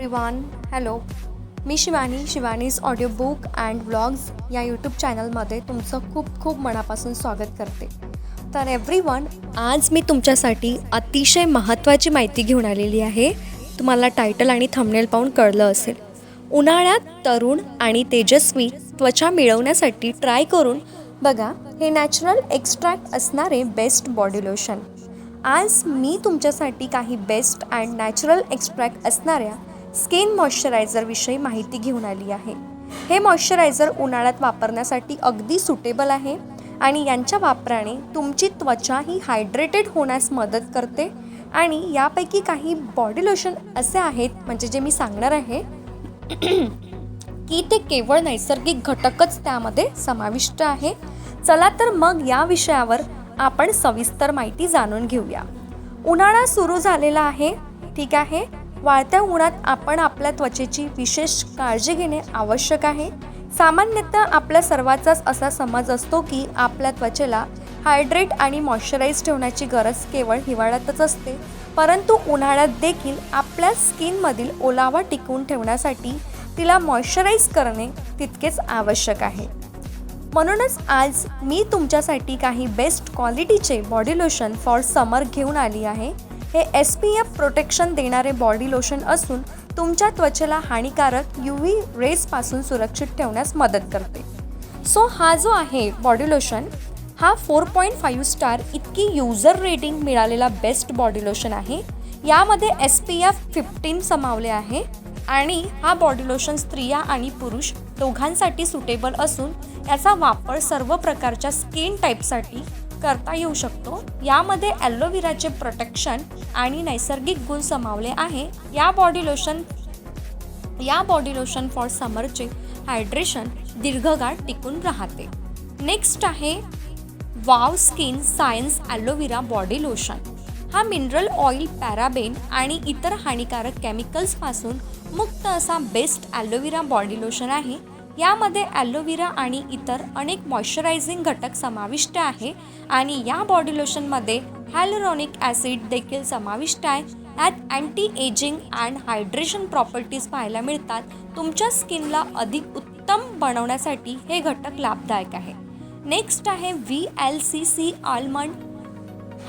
Everyone hello me Shivani Shivani's audiobook and vlogs या YouTube चॅनलमध्ये तुमचं खूप खूप मनापासून स्वागत करते. तर एव्हरी वन आज मी तुमच्यासाठी अतिशय महत्त्वाची माहिती घेऊन आलेली आहे. तुम्हाला टायटल आणि थंबनेल पाहून कळलं असेल. उन्हाळ्यात तरुण आणि तेजस्वी त्वचा मिळवण्यासाठी ट्राय करून बघा हे नॅचरल एक्स्ट्रॅक्ट असणारे बेस्ट बॉडी लोशन आज मी तुमच्यासाठी काही बेस्ट अँड नॅचरल एक्स्ट्रॅक्ट असणाऱ्या स्किन मॉइश्चरायझरविषयी माहिती घेऊन आली आहे. हे मॉइश्चरायझर उन्हाळ्यात वापरण्यासाठी अगदी सुटेबल आहे आणि यांच्या वापराने तुमची त्वचा ही हायड्रेटेड होण्यास मदत करते आणि यापैकी काही बॉडी लोशन असे आहेत म्हणजे जे मी सांगणार आहे की ते केवळ नैसर्गिक घटकच त्यामध्ये समाविष्ट आहे. चला तर मग या विषयावर आपण सविस्तर माहिती जाणून घेऊया. उन्हाळा सुरू झालेला आहे ठीक आहे? वाढत्या उन्हात आपण आपल्या त्वचेची विशेष काळजी घेणे आवश्यक आहे. सामान्यतः आपल्या सर्वांचाच असा समज असतो की आपल्या त्वचेला हायड्रेट आणि मॉइश्चराईज ठेवण्याची गरज केवळ हिवाळ्यातच असते. परंतु उन्हाळ्यात देखील आपल्या स्किनमधील ओलावा टिकवून ठेवण्यासाठी तिला मॉइश्चराईज करणे तितकेच आवश्यक आहे. म्हणूनच आज मी तुमच्यासाठी काही बेस्ट क्वालिटीचे बॉडी लोशन फॉर समर घेऊन आली आहे. हे एस पी एफ प्रोटेक्शन देणारे बॉडी लोशन असून तुमच्या त्वचेला हानिकारक यू व्ही रेजपासून सुरक्षित ठेवण्यास मदत करते. सो हा जो आहे बॉडी लोशन हा फोर पॉईंट फाईव्ह स्टार इतकी युजर रेटिंग मिळालेला बेस्ट बॉडी लोशन आहे. यामध्ये एस पी एफ फिफ्टीन समावले आहे आणि हा बॉडी लोशन स्त्रिया आणि पुरुष दोघांसाठी सुटेबल असून याचा वापर सर्व प्रकारच्या स्किन टाईपसाठी करता येऊ शकतो. यामध्ये ॲलोव्हेराचे प्रोटेक्शन आणि नैसर्गिक गुण समावले आहे. या बॉडी लोशन या बॉडी लोशन फॉर समरचे हायड्रेशन दीर्घकाळ टिकून राहते. नेक्स्ट आहे Wow Skin Science aloe vera body lotion. हा मिनरल ऑइल पॅराबेन आणि इतर हानिकारक केमिकल्सपासून मुक्त असा बेस्ट ॲलोव्हेरा बॉडी लोशन आहे. यामध्ये ॲलोव्हेरा आणि इतर अनेक मॉइश्चरायझिंग घटक समाविष्ट आहे आणि या बॉडी लोशनमध्ये हॅलोरॉनिक ॲसिड देखील समाविष्ट आहे. यात anti ageing and hydration properties पाहायला मिळतात. तुमच्या स्किनला अधिक उत्तम बनवण्यासाठी हे घटक लाभदायक आहे. नेक्स्ट आहे V L C C almond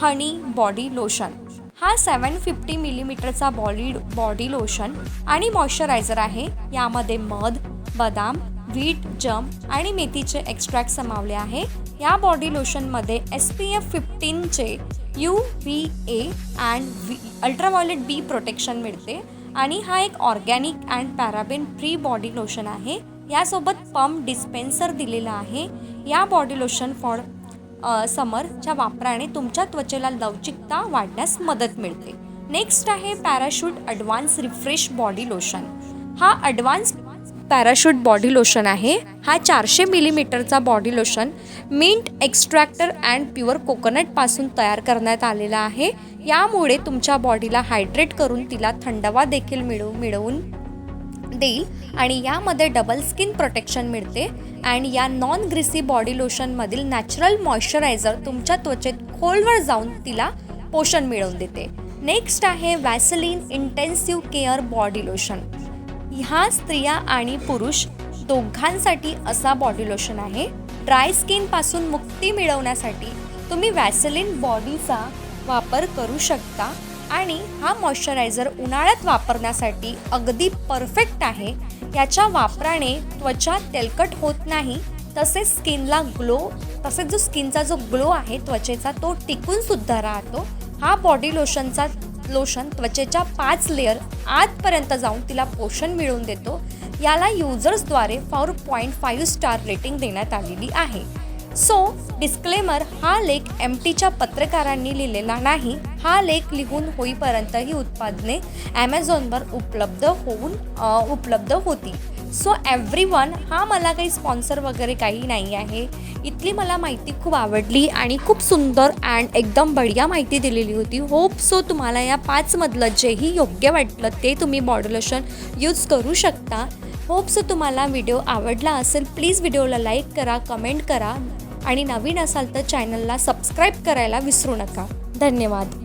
honey body lotion. हा seven fifty मिलीमीटरचा body body lotion and moisturiser आहे. यामध्ये मध बदाम व्हीट जम आणि मेथीचे एक्स्ट्रॅक्ट समावले आहे. या बॉडी लोशनमध्ये S P F फिफ्टीनचे U V A and V ultraviolet B protection मिळते. आणि हा एक organic and paraben free body lotion आहे. यासोबत पंप डिस्पेन्सर दिलेला आहे. या बॉडी लोशन फॉर समरच्या वापराने तुमच्या त्वचेला लवचिकता वाढण्यास मदत मिळते. नेक्स्ट आहे Parachute advance refresh body lotion हा ॲडव्हान्स पॅराशूट बॉडी लोशन आहे. हा चारशे मिलीमीटरचा body lotion mint extractor and pure कोकोनटपासून तयार करण्यात आलेला आहे. यामुळे तुमच्या बॉडीला हायड्रेट करून तिला थंडवा देखील मिळवू मिळवून देईल आणि यामध्ये डबल स्किन प्रोटेक्शन मिळते आणि या नॉन ग्रिसी बॉडी लोशनमधील नॅचरल मॉइश्चरायझर तुमच्या त्वचेत खोलवर जाऊन तिला पोषण मिळवून देते. नेक्स्ट आहे Vaseline intensive care body lotion. ह्या स्त्रिया आणि पुरुष दोघांसाठी असा बॉडी लोशन आहे. ड्राय स्किनपासून मुक्ती मिळवण्यासाठी तुम्ही वॅसलिन बॉडीचा वापर करू शकता आणि हा मॉइश्चरायझर उन्हाळ्यात वापरण्यासाठी अगदी परफेक्ट आहे. याच्या वापराने त्वचा तेलकट होत नाही तसेच स्किनला ग्लो तसेच जो स्किनचा जो ग्लो आहे त्वचेचा तो टिकूनसुद्धा राहतो. हा बॉडी लोशनचा लोशन त्वचेच्या पाच लेअर आतपर्यंत जाऊन तिला पोषण मिळवून देतो. याला युजर्सद्वारे four point five star rating देण्यात आलेली आहे. सो डिस्क्लेमर हा लेख एम टीच्या पत्रकारांनी लिहिलेला नाही. हा लेख लिहून होईपर्यंत ही उत्पादने ॲमेझॉनवर उपलब्ध होऊन उपलब्ध होती. सो एव्हरी वन हा मला काही स्पॉन्सर वगैरे काही नाही आहे. इथली मला माहिती खूप आवडली आणि खूप सुंदर अँड एकदम बढिया माहिती दिलेली होती. होप सो तुम्हाला या पाचमधलं जेही योग्य वाटलं ते तुम्ही बॉडी लोशन यूज करू शकता. होप सो तुम्हाला व्हिडिओ आवडला असेल प्लीज व्हिडिओला लाईक करा कमेंट करा आणि नवीन असाल तर चॅनलला सबस्क्राईब करायला विसरू नका. धन्यवाद.